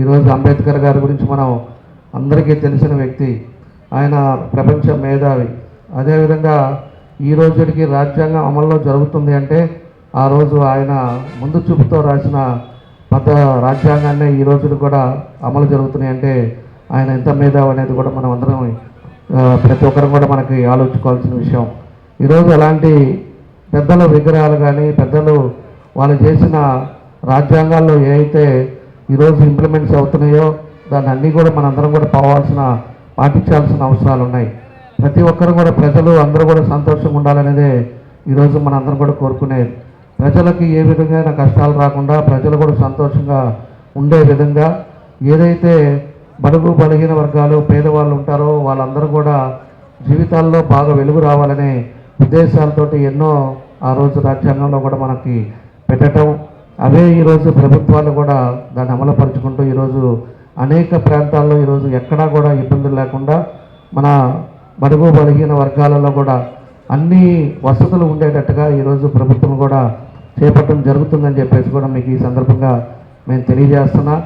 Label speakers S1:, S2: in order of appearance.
S1: ఈరోజు అంబేద్కర్ గారి గురించి మనం అందరికీ తెలిసిన వ్యక్తి ఆయన ప్రపంచ మేధావి. అదేవిధంగా ఈ రోజుకి రాజ్యాంగం అమల్లో జరుగుతుంది అంటే ఆ రోజు ఆయన ముందు చూపుతో రాసిన పద రాజ్యాంగాన్ని ఈ రోజులు కూడా అమలు జరుగుతున్నాయి అంటే ఆయన ఎంత మేధావి అనేది కూడా మనం అందరం ప్రతి ఒక్కరు కూడా మనకి ఆలోచించుకోవాల్సిన విషయం. ఈరోజు అలాంటి పెద్దల విగ్రహాలు కానీ పెద్దలు వాళ్ళు చేసిన రాజ్యాంగాల్లో ఏ అయితే ఈరోజు ఇంప్లిమెంట్స్ అవుతున్నాయో దాన్ని అన్నీ కూడా మనందరం కూడా పోవాల్సిన పాటించాల్సిన అవసరాలు ఉన్నాయి. ప్రతి ఒక్కరు కూడా ప్రజలు అందరూ కూడా సంతోషంగా ఉండాలనేదే ఈరోజు మనందరం కూడా కోరుకునేది ప్రజలకి ఏ విధంగా కష్టాలు రాకుండా ప్రజలు కూడా సంతోషంగా ఉండే విధంగా ఏదైతే బడుగు బలహీన వర్గాలు పేదవాళ్ళు ఉంటారో వాళ్ళందరూ కూడా జీవితాల్లో బాగా వెలుగు రావాలనే ఉద్దేశాలతోటి ఎన్నో ఆ రోజు రాజ్యాంగంలో కూడా మనకి పెట్టడం అవే ఈరోజు ప్రభుత్వాలు కూడా దాన్ని అమలుపరుచుకుంటూ ఈరోజు అనేక ప్రాంతాల్లో ఈరోజు ఎక్కడా కూడా ఇబ్బందులు లేకుండా మన బడుగు బలహీన వర్గాలలో కూడా అన్ని వసతులు ఉండేటట్టుగా ఈరోజు ప్రభుత్వం కూడా చేపట్టడం జరుగుతుందని చెప్పేసి కూడా మీకు ఈ సందర్భంగా మేము తెలియజేస్తున్నా.